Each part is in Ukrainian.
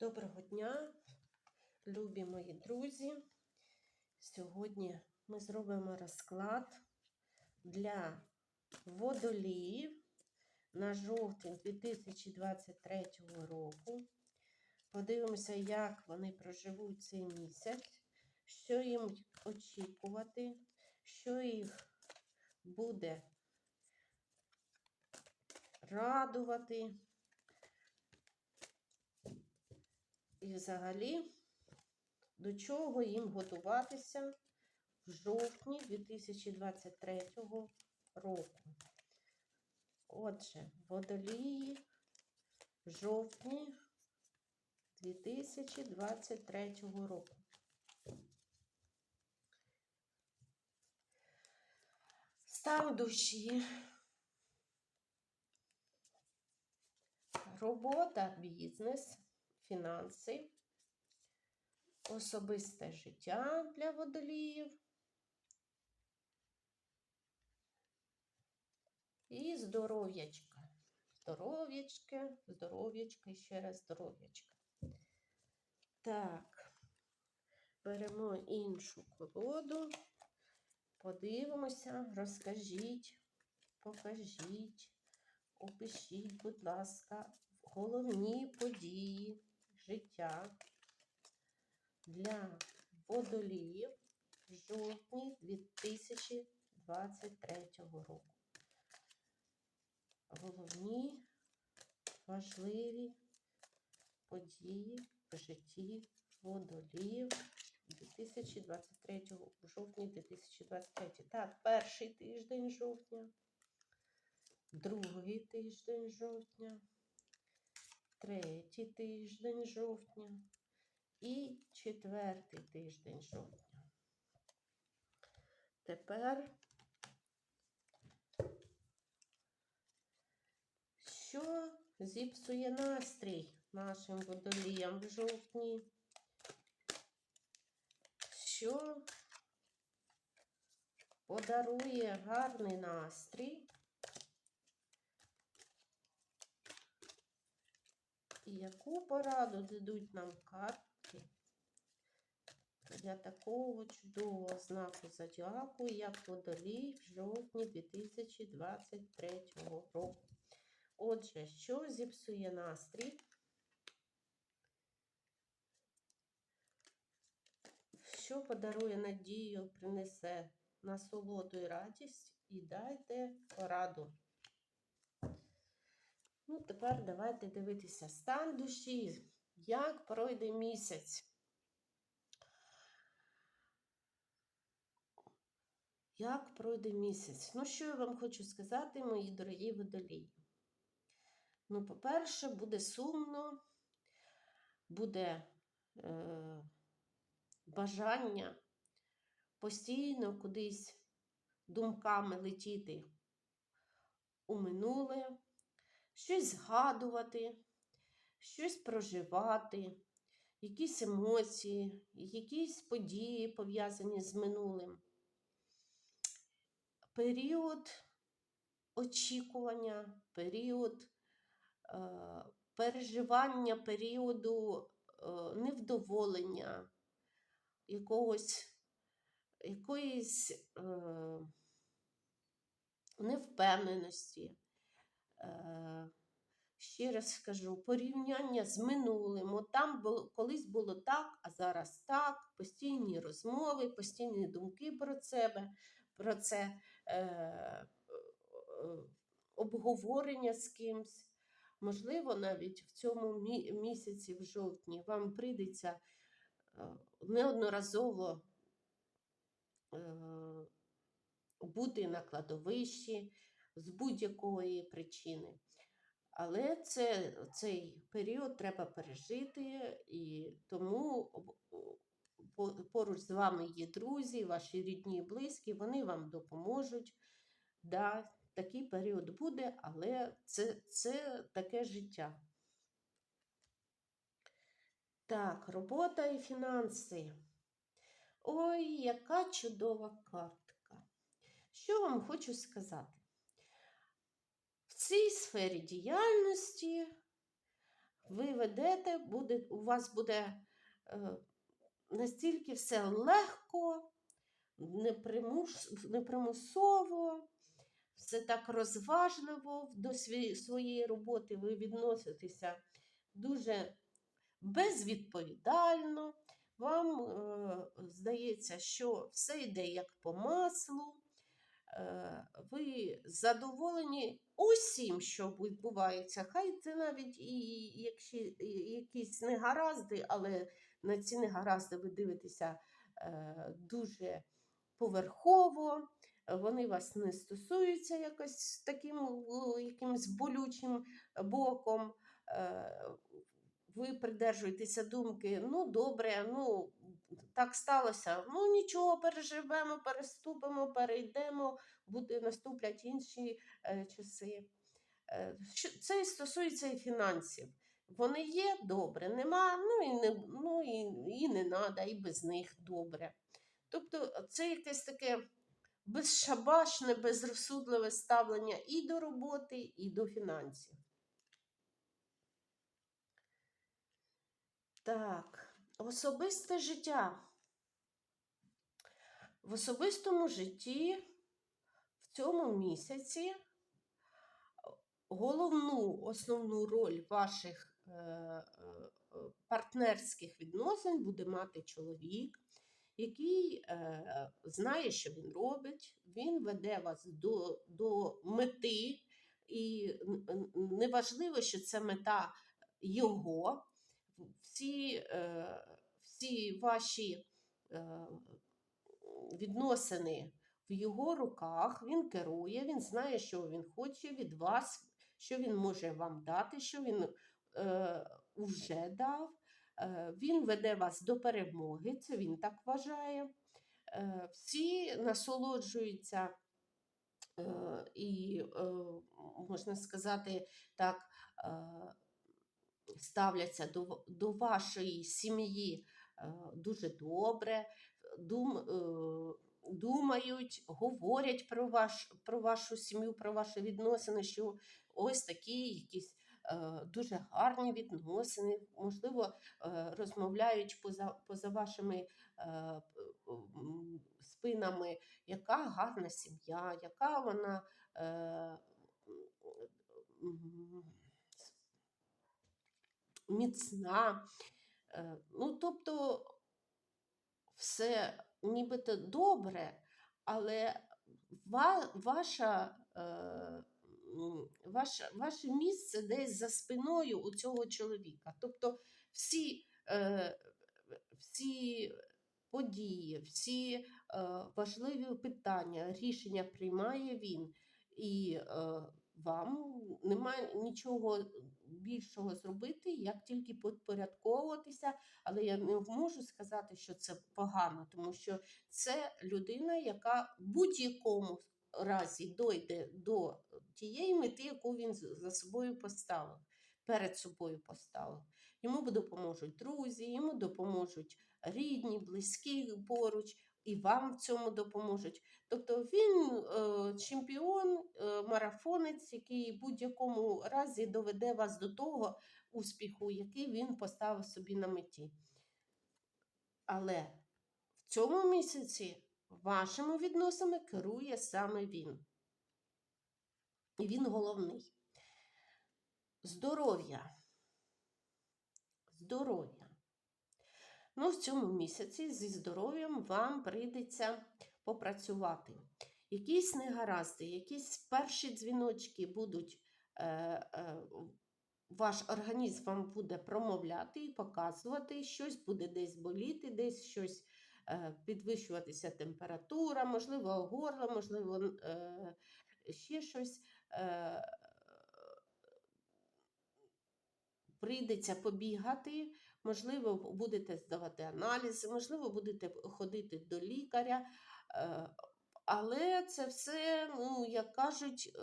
Доброго дня, любі мої друзі. Сьогодні ми зробимо розклад для водоліїв на жовтень 2023 року. Подивимося, як вони проживуть цей місяць, що їм очікувати, що їх буде радувати. І взагалі, до чого їм готуватися в жовтні 2023 року. Отже, водолії в жовтні 2023 року. Стан душі. Робота, бізнес фінанси, особисте життя для водоліїв і здоров'ячка. Здоров'ячка, здоров'ячка і ще раз здоров'ячка. Так, беремо іншу колоду, подивимося, розкажіть, покажіть, опишіть, будь ласка, головні події життя для водоліїв в жовтні 2023 року. Головні важливі події в житті водоліїв 2023 в жовтні 2023. Так, перший тиждень жовтня, другий тиждень жовтня третій тиждень жовтня і четвертий тиждень жовтня. Тепер, що зіпсує настрій нашим водоліям в жовтні? Що подарує гарний настрій? І яку пораду дадуть нам карти для такого чудового знаку зодіаку, як водолій в жовтні 2023 року? Отже, що зіпсує настрій? Що подарує надію, принесе насолоду і радість, і дайте пораду. Ну, тепер давайте дивитися стан душі, як пройде місяць. Як пройде місяць? Ну, що я вам хочу сказати, мої дорогі водолії? Ну, по-перше, буде сумно, буде е, бажання постійно кудись думками летіти у минуле щось згадувати, щось проживати, якісь емоції, якісь події пов'язані з минулим. Період очікування, період е, переживання, періоду е, невдоволення, якогось, якоїсь е, невпевненості. Е, ще раз скажу, порівняння з минулим. От там було, колись було так, а зараз так, постійні розмови, постійні думки про себе, про це е, е, обговорення з кимсь. Можливо, навіть в цьому мі місяці, в жовтні, вам прийдеться е, неодноразово е, бути на кладовищі з будь-якої причини. Але це, цей період треба пережити, і тому поруч з вами є друзі, ваші рідні і близькі, вони вам допоможуть. Да, Такий період буде, але це, це таке життя. Так, робота і фінанси. Ой, яка чудова картка. Що вам хочу сказати? Цій сфері діяльності ви ведете, буде, у вас буде е, настільки все легко, непримусово, все так розважливо до своєї роботи ви відноситеся дуже безвідповідально. Вам е, здається, що все йде як по маслу. Е, ви задоволені усім, що відбувається. Хай це навіть і якщо якісь негаразди, але на ці негаразди ви дивитеся е, дуже поверхово. Вони вас не стосуються якось таким якимось болючим боком. Е, Ви придержуєтеся думки, ну добре, ну так сталося. Ну нічого, переживемо, переступимо, перейдемо, буде, наступлять інші е, часи. Е, Це і стосується і фінансів. Вони є добре, нема, ну і не, ну, і, і не треба, і без них добре. Тобто це якесь таке безшабашне, безрозсудливе ставлення і до роботи, і до фінансів. Так, особисте життя. В особистому житті в цьому місяці головну основну роль ваших е, е, партнерських відносин буде мати чоловік, який е, знає, що він робить, він веде вас до, до мети, і неважливо, що це мета його. Всі, е, всі ваші е, відносини в його руках, він керує, він знає, що він хоче від вас, що він може вам дати, що він вже дав. Е, він веде вас до перемоги, це він так вважає. Всі насолоджуються і, можна сказати, так, ставляться до, до вашої сім'ї е, дуже добре, дум, е, думають, говорять про, ваш, про вашу сім'ю, про ваші відносини, що ось такі якісь е, дуже гарні відносини, можливо, розмовляють поза, поза вашими спинами, яка гарна сім'я, яка вона. Міцна. Е, Ну, тобто, все нібито добре, але ва, ваша, е, ваше, ваше місце десь за спиною у цього чоловіка. Тобто всі, е, всі події, всі важливі питання, рішення приймає він. І вам немає нічого більшого зробити, як тільки підпорядковуватися. Але я не можу сказати, що це погано, тому що це людина, яка в будь-якому разі дойде до тієї мети, яку він за собою поставив, перед собою поставив. Йому допоможуть друзі, йому допоможуть рідні, близькі поруч, і вам в цьому допоможуть. Тобто він е, чемпіон, е, марафонець, який в будь-якому разі доведе вас до того успіху, який він поставив собі на меті. Але в цьому місяці вашими відносинами керує саме він. І він головний. Здоров'я. Здоров'я. Ну, в цьому місяці зі здоров'ям вам прийдеться попрацювати. Якісь негаразди, якісь перші дзвіночки будуть, е, е, ваш організм вам буде промовляти і показувати, щось буде десь боліти, десь щось е, підвищуватися температура, можливо, горло, можливо, е, ще щось. Е, прийдеться побігати, можливо, будете здавати аналізи, можливо, будете ходити до лікаря. е, Але це все, ну, як кажуть, е,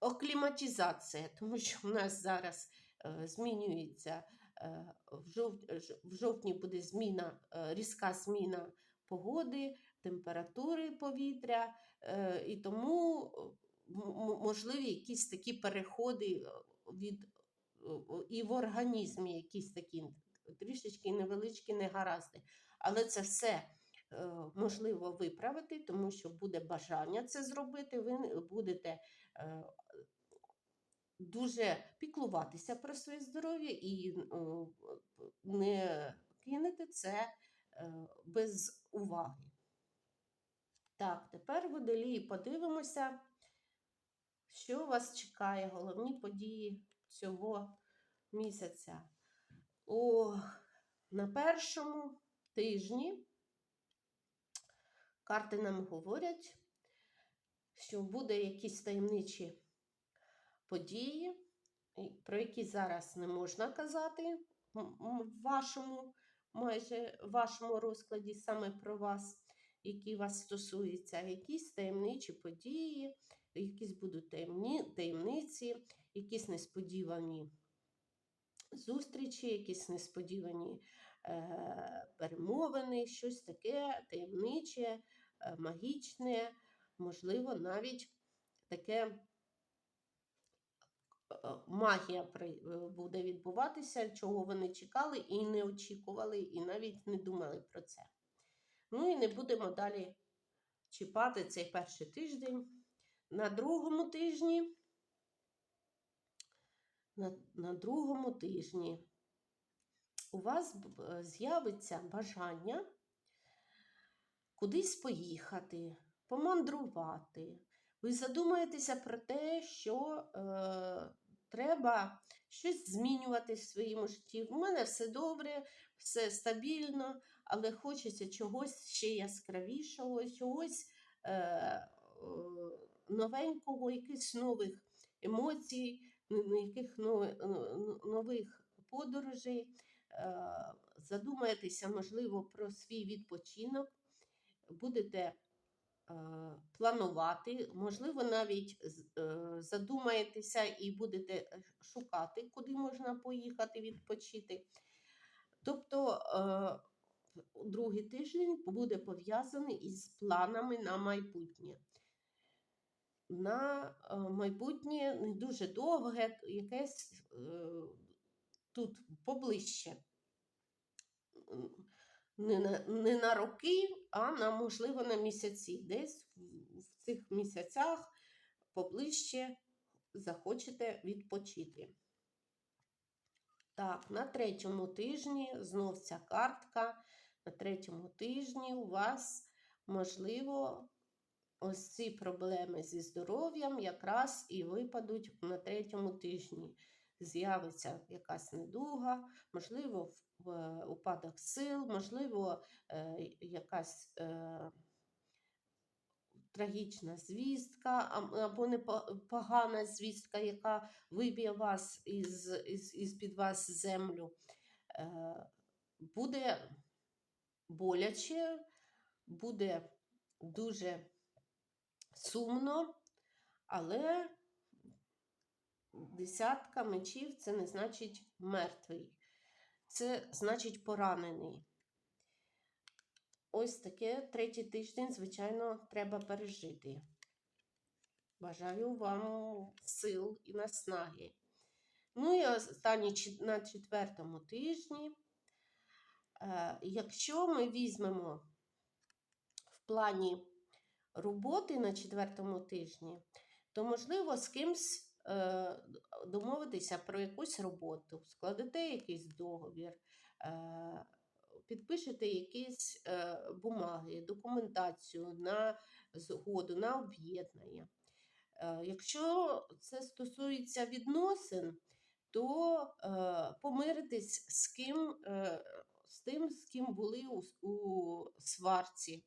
окліматизація, тому що в нас зараз е, змінюється. е, В жов- в жовтні буде зміна, е, різка зміна погоди, температури повітря, е, і тому можливі якісь такі переходи е, від і в організмі якісь такі трішечки невеличкі негаразди. Але це все е, можливо виправити, тому що буде бажання це зробити. Ви будете е, дуже піклуватися про своє здоров'я і не кинете це е, без уваги. Так, тепер водолії подивимося, що вас чекає, головні події цього місяця. О, на першому тижні карти нам говорять, що буде якісь таємничі події, про які зараз не можна казати в вашому майже вашому розкладі саме про вас, які вас стосуються, якісь таємничі події, якісь будуть таємні, таємниці, якісь несподівані зустрічі, якісь несподівані е, перемовини, щось таке таємниче, е, магічне, можливо, навіть таке е, магія е, буде відбуватися, чого вони чекали і не очікували, і навіть не думали про це. Ну і не будемо далі чіпати цей перший тиждень. На другому тижні, на, на другому тижні у вас з'явиться бажання кудись поїхати, помандрувати. Ви задумаєтеся про те, що е, треба щось змінювати в своєму житті. У мене все добре, все стабільно, але хочеться чогось ще яскравішого, чогось е, е, новенького, якихось нових емоцій, н- яких нови- н- нових подорожей. Задумаєтеся, можливо, про свій відпочинок, будете планувати, можливо, навіть е, задумаєтеся і будете е, шукати, куди можна поїхати відпочити. Тобто другий тиждень буде пов'язаний із планами на майбутнє. На е, майбутнє не дуже довге, якесь е, тут поближче. Не на, не на роки, а на, можливо, на місяці. Десь в, в цих місяцях поближче захочете відпочити. Так, на третьому тижні знов ця картка. На третьому тижні у вас, можливо, ось ці проблеми зі здоров'ям якраз і випадуть на третьому тижні. З'явиться якась недуга, можливо, упадок сил, можливо, е, якась е, трагічна звістка або непогана звістка, яка виб'є вас із, із, із під вас землю. Е, буде боляче, буде дуже сумно, але десятка мечів це не значить мертвий, це значить поранений. Ось таке третій тиждень, звичайно, треба пережити. Бажаю вам сил і наснаги. Ну і останній чет- на четвертому тижні. Е, Якщо ми візьмемо в плані роботи на четвертому тижні, то можливо з кимсь е, домовитися про якусь роботу, складете якийсь договір, е, підпишете якісь е, бумаги, документацію на згоду, на об'єднання. Якщо це стосується відносин, то помиритись з ким, з тим, з ким були у, у сварці,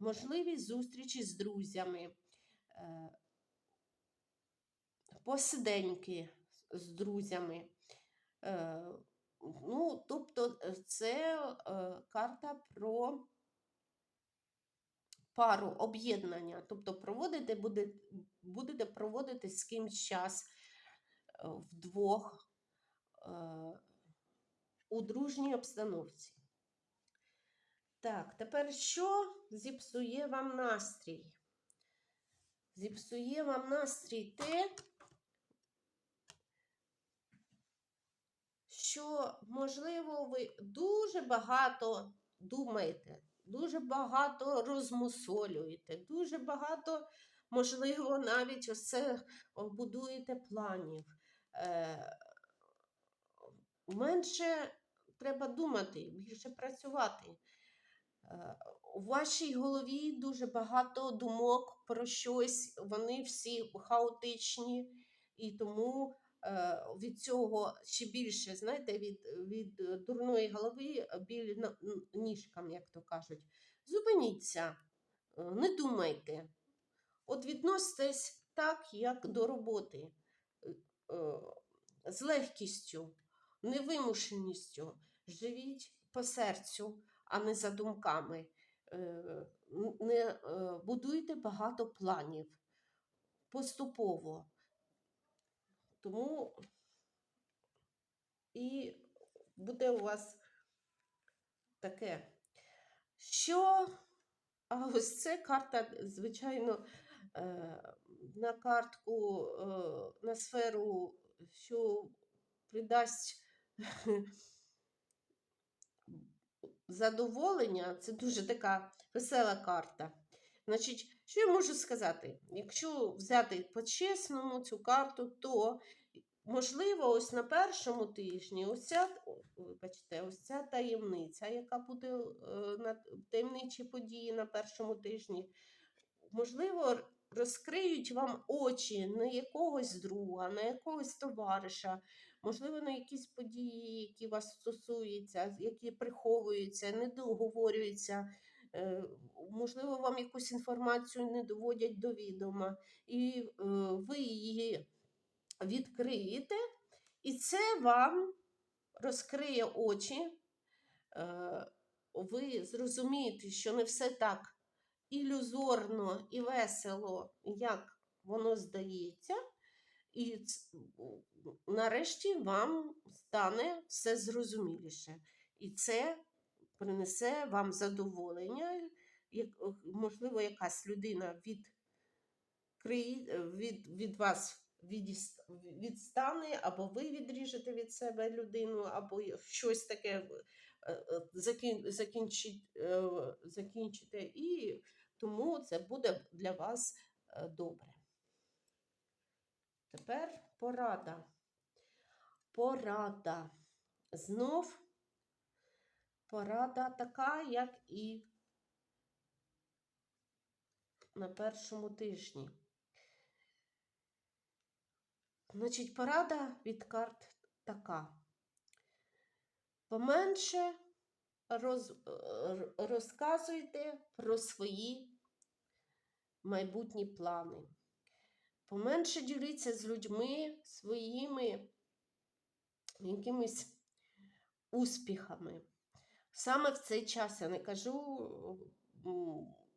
можливість зустрічі з друзями, е, посиденьки з друзями. Е, ну, тобто, е, це е, карта про пару об'єднання. Тобто, проводите, буде, будете проводити з кимсь час е, вдвох е, у дружній обстановці. Так, тепер що зіпсує вам настрій? Зіпсує вам настрій те, що, можливо, ви дуже багато думаєте, дуже багато розмусолюєте, дуже багато, можливо, навіть ось це будуєте планів. Е, менше треба думати, більше працювати. Е, У вашій голові дуже багато думок про щось, вони всі хаотичні, і тому е, від цього ще більше, знаєте, від, від е, дурної голови біль на- ніжкам, як то кажуть. Зупиніться, е, не думайте. От відноситесь так, як до роботи, е, е, з легкістю, невимушеністю. Живіть по серцю, а не за думками. Е, Не е, будуйте багато планів поступово. Тому і буде у вас таке. Що? А ось це карта, звичайно, е, на картку, на сферу, що придасть задоволення. Це дуже така весела карта. Значить, що я можу сказати? Якщо взяти по-чесному цю карту, то можливо, ось на першому тижні, ось ця, вибачте, ось ця таємниця, яка буде е, на таємничі події на першому тижні, можливо, розкриють вам очі на якогось друга, на якогось товариша, можливо, на якісь події, які вас стосуються, які приховуються, не договорюються. Е, Можливо, вам якусь інформацію не доводять до відома, і е, ви її відкриєте, і це вам розкриє очі. Е, Ви зрозумієте, що не все так ілюзорно і весело, як воно здається. І нарешті вам стане все зрозуміліше. І це принесе вам задоволення. Як, можливо, якась людина від, від, від вас відстане, або ви відріжете від себе людину, або щось таке е, е, е, закінчите. І тому це буде для вас добре. Тепер порада. Порада. Знов порада така, як і на першому тижні. Значить, порада від карт така. Поменше роз, розказуйте про свої майбутні плани. Поменше діліться з людьми своїми якимись успіхами. Саме в цей час я не кажу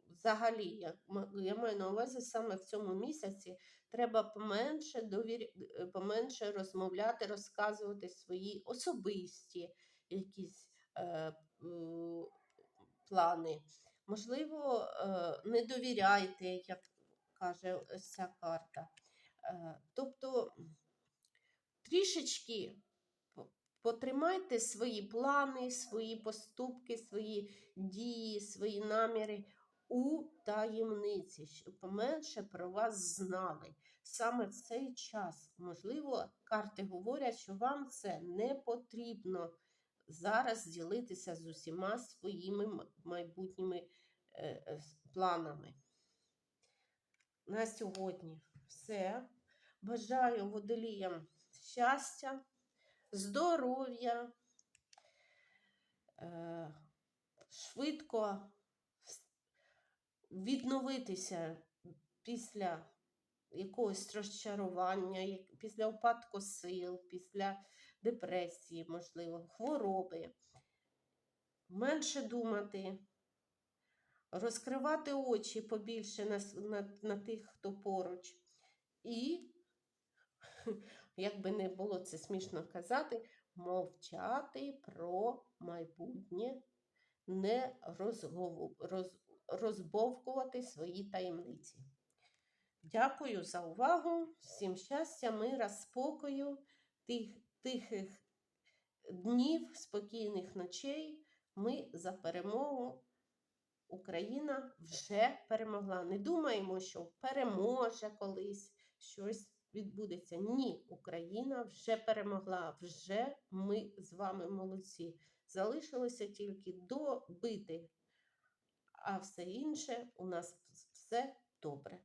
взагалі, я, я маю на увазі саме в цьому місяці треба поменше, довір... е, поменше розмовляти, розказувати свої особисті якісь е, е, плани. Можливо, е, не довіряйте, як каже ця карта. Е, тобто трішечки потримайте свої плани, свої поступки, свої дії, свої наміри у таємниці, щоб поменше про вас знали. Саме в цей час, можливо, карти говорять, що вам це не потрібно зараз ділитися з усіма своїми майбутніми е, е, планами. На сьогодні все. Бажаю водоліям щастя, здоров'я, е, швидко відновитися після якогось розчарування, після упадку сил, після депресії, можливо, хвороби. Менше думати, розкривати очі побільше на, на, на тих, хто поруч. І, як би не було це смішно казати, мовчати про майбутнє, не розгову, роз, розбовкувати свої таємниці. Дякую за увагу. Всім щастя, мира, спокою, тих, тихих днів, спокійних ночей. Ми за перемогу. Україна вже перемогла. Не думаємо, що переможе колись щось відбудеться. Ні, Україна вже перемогла. Вже ми з вами молодці. Залишилося тільки добити, а все інше у нас все добре.